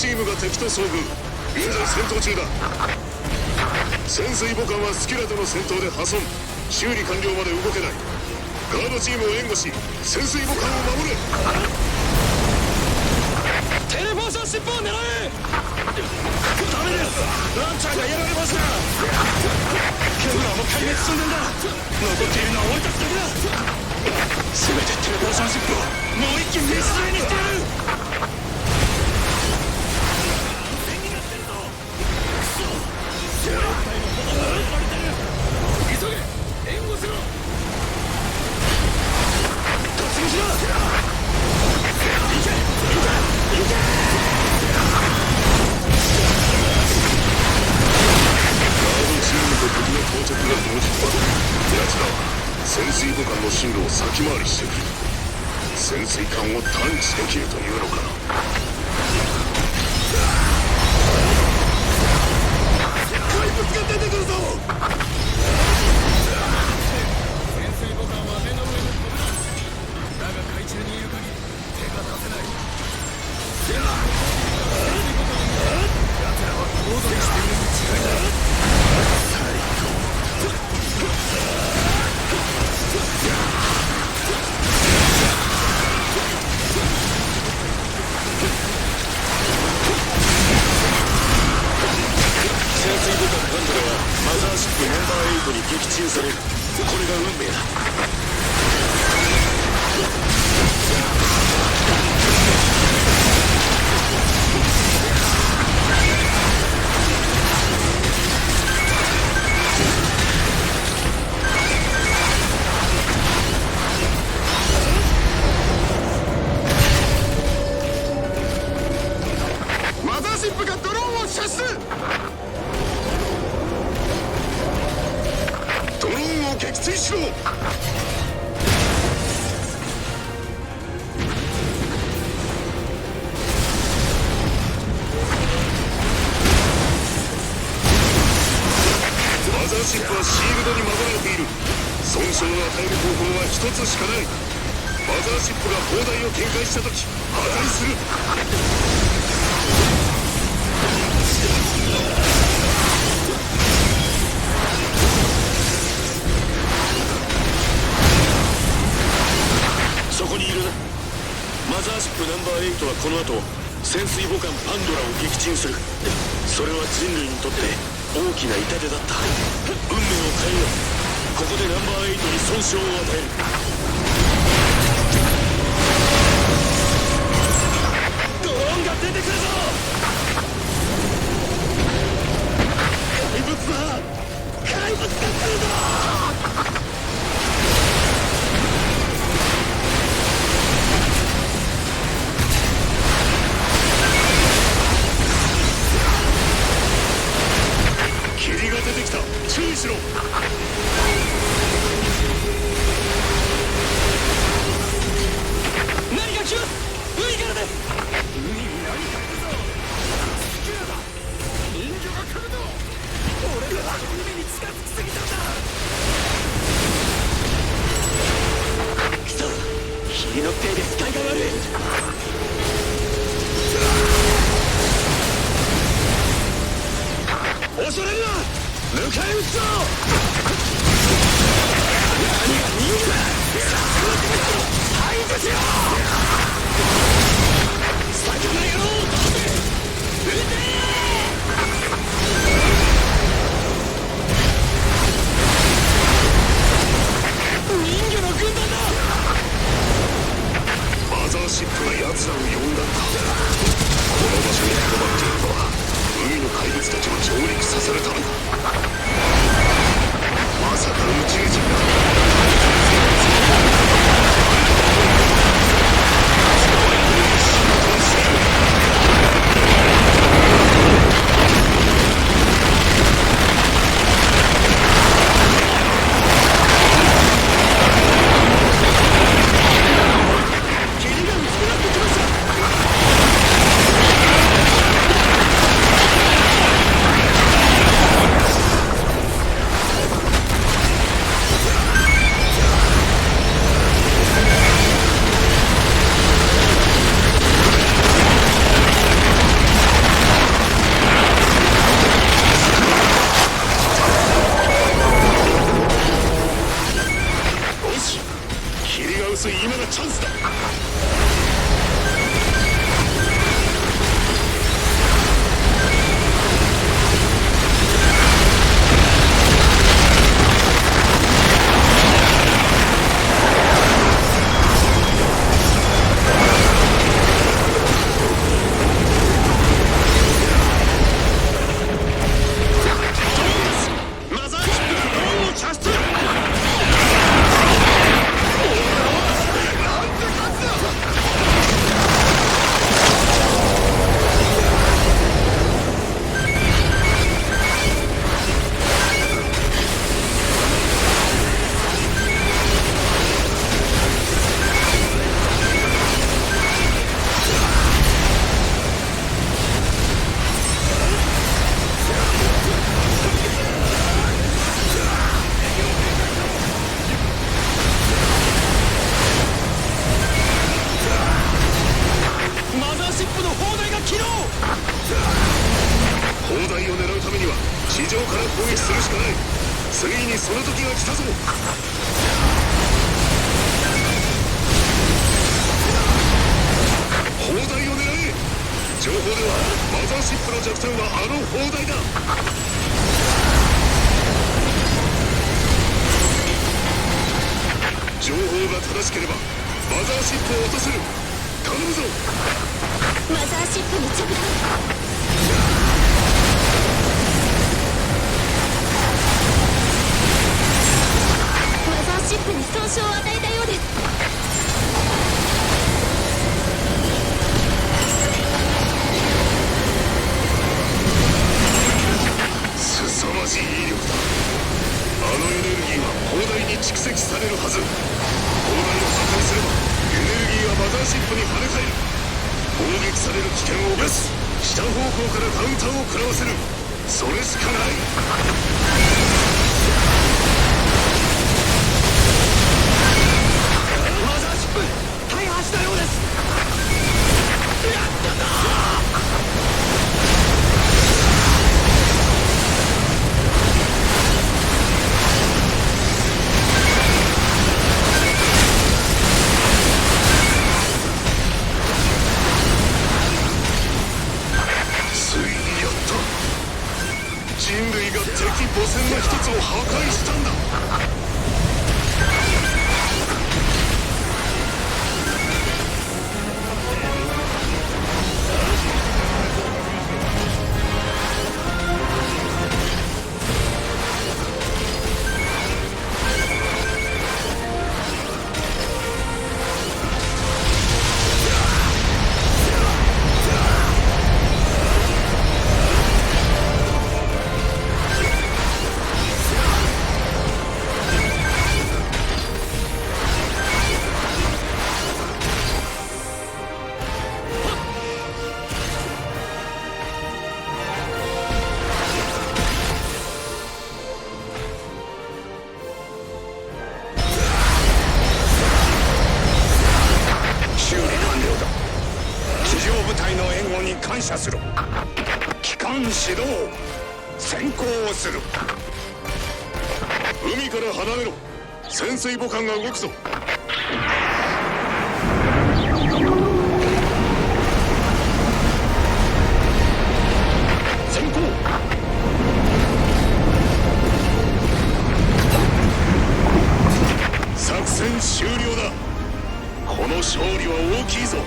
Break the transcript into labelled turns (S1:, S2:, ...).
S1: チームが敵と遭遇。現在戦闘中だ。潜水母艦はスキラとの戦闘で破損。修理完了まで動けない。ガードチームを援護し潜水母艦を守れ。
S2: テレポーションシップを狙え。ダメです。ランチャーがやられましたケムラーも壊滅寸前だ。残っているのは俺たちだけだ。せめてテレポーションシップをもう一機見据えにして。
S1: 先回りしてくる。潜水艦を探知できるというのかれが運命だしろ。マザーシップはシールドに守られている。損傷を与える方法は一つしかない。マザーシップが砲台を展開した時破壊する。この後潜水母艦パンドラを撃沈する。それは人類にとって大きな痛手だった。運命を変えよう。ここでナンバー8に損傷を与える。
S2: ドローンが出てくるぞ！怪物だ！怪物が来るぞ！
S1: その時が来たぞ。砲台を狙え。情報ではマザーシップの弱点はあの砲台だ。情報が正しければマザーシップを落とせる。頼むぞ。
S3: マザーシップに着弾。
S1: 下方向からカウンターを食らわせる。それしかない。を破壊しから離れろ。潜水母艦が動くぞ。作戦終了だ。この勝利は大きいぞ。